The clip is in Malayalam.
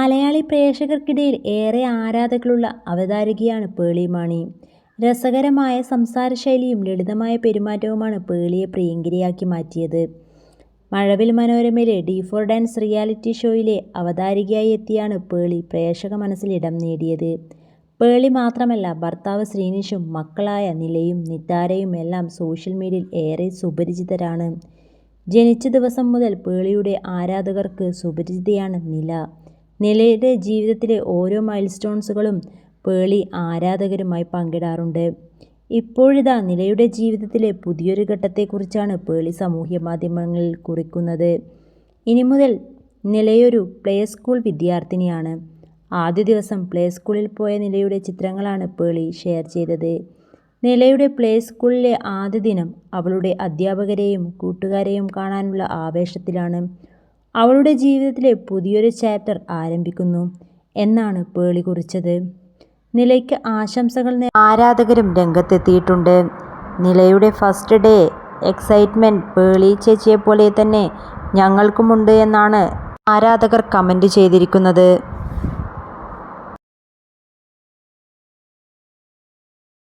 മലയാളി പ്രേക്ഷകർക്കിടയിൽ ഏറെ ആരാധകരുള്ള അവതാരകയാണ് പേളി മാണി. രസകരമായ സംസാരശൈലിയും ലളിതമായ പെരുമാറ്റവുമാണ് പേളിയെ പ്രിയങ്കരിയാക്കി മാറ്റിയത്. മഴവിൽ മനോരമയിലെ ഡി ഫോർ ഡാൻസ് റിയാലിറ്റി ഷോയിലെ അവതാരികയായി എത്തിയാണ് പേളി പ്രേക്ഷക മനസ്സിൽ ഇടം നേടിയത്. പേളി മാത്രമല്ല ഭർത്താവ് ശ്രീനിഷും മക്കളായ നിലയും നിതാരയും എല്ലാം സോഷ്യൽ മീഡിയയിൽ ഏറെ സുപരിചിതരാണ്. ജനിച്ച ദിവസം മുതൽ പേളിയുടെ ആരാധകർക്ക് സുപരിചിതയാണ് നില. നിലയുടെ ജീവിതത്തിലെ ഓരോ മൈൽ സ്റ്റോൺസുകളും പേളി ആരാധകരുമായി പങ്കിടാറുണ്ട്. ഇപ്പോഴിതാ നിലയുടെ ജീവിതത്തിലെ പുതിയൊരു ഘട്ടത്തെക്കുറിച്ചാണ് പേളി സാമൂഹ്യ മാധ്യമങ്ങളിൽ കുറിക്കുന്നത്. ഇനി മുതൽ നിലയൊരു പ്ലേ സ്കൂൾ വിദ്യാർത്ഥിനിയാണ്. ആദ്യ ദിവസം പ്ലേ സ്കൂളിൽ പോയ നിലയുടെ ചിത്രങ്ങളാണ് പേളി ഷെയർ ചെയ്തത്. നിലയുടെ പ്ലേ സ്കൂളിലെ ആദ്യ ദിനം അവളുടെ അധ്യാപകരെയും കൂട്ടുകാരെയും കാണാനുള്ള ആവേശത്തിലാണ്. അവളുടെ ജീവിതത്തിലെ പുതിയൊരു ചാപ്റ്റർ ആരംഭിക്കുന്നു എന്നാണ് പേളി കുറിച്ചത്. നിലയ്ക്ക് ആശംസകൾ ആരാധകരും രംഗത്തെത്തിയിട്ടുണ്ട്. നിലയുടെ ഫസ്റ്റ് ഡേ എക്സൈറ്റ്മെന്റ് പേളി ചേച്ചിയെപ്പോലെ തന്നെ ഞങ്ങൾക്കുമുണ്ട് എന്നാണ് ആരാധകർ കമന്റ് ചെയ്തിരിക്കുന്നത്.